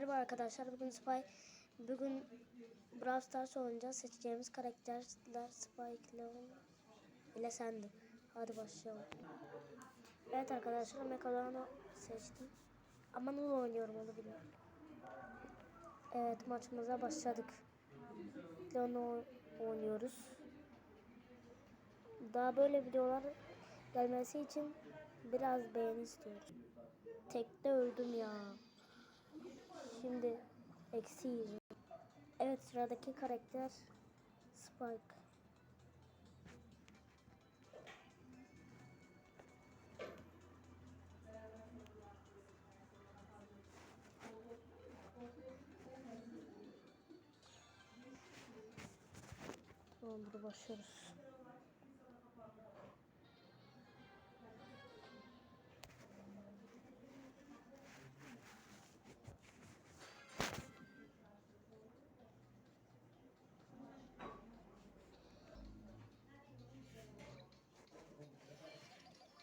Merhaba arkadaşlar. Bugün Spy bugün Brawl Stars oynayacağız. Seçeceğimiz karakterler Spike, Leon ile Sandy. Hadi başlayalım. Evet arkadaşlar Megalon'u seçtim. Ama nasıl oynuyorum onu bilmiyorum. Evet maçımıza başladık. Leon'u oynuyoruz. Daha böyle videolar gelmesi için biraz beğeni istiyoruz. Tekte öldüm ya. Şimdi eksi yiyeceğim. Evet sıradaki karakter Spike. Tamamdır başlıyoruz.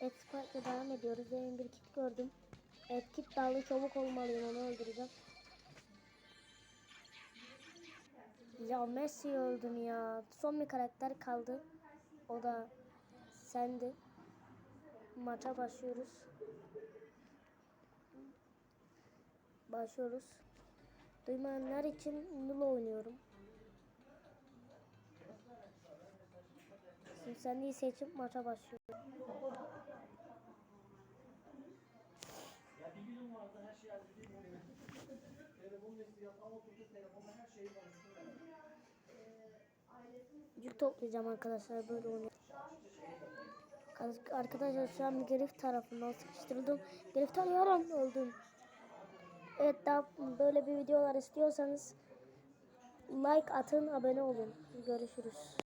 Evet devam ediyoruz. Benim bir kit gördüm. Evet kit dağlı çabuk olmalıyım onu öldüreceğim. Ya Messi öldüm ya. Son bir karakter kaldı. O da sendi. Maça başlıyoruz. Başlıyoruz. Duymayanlar için Nula oynuyorum. Şimdi sendeyi seçip maça başlıyorum. Ya bir günüm vardı her şey halledeyim onu. Yük toplayacağım arkadaşlar böyle oynuyor. Arkadaşlar şu an grif tarafından sıkıştırıldım. Grif arıyorum öldüm. Evet daha böyle bir videolar istiyorsanız like atın abone olun. Görüşürüz.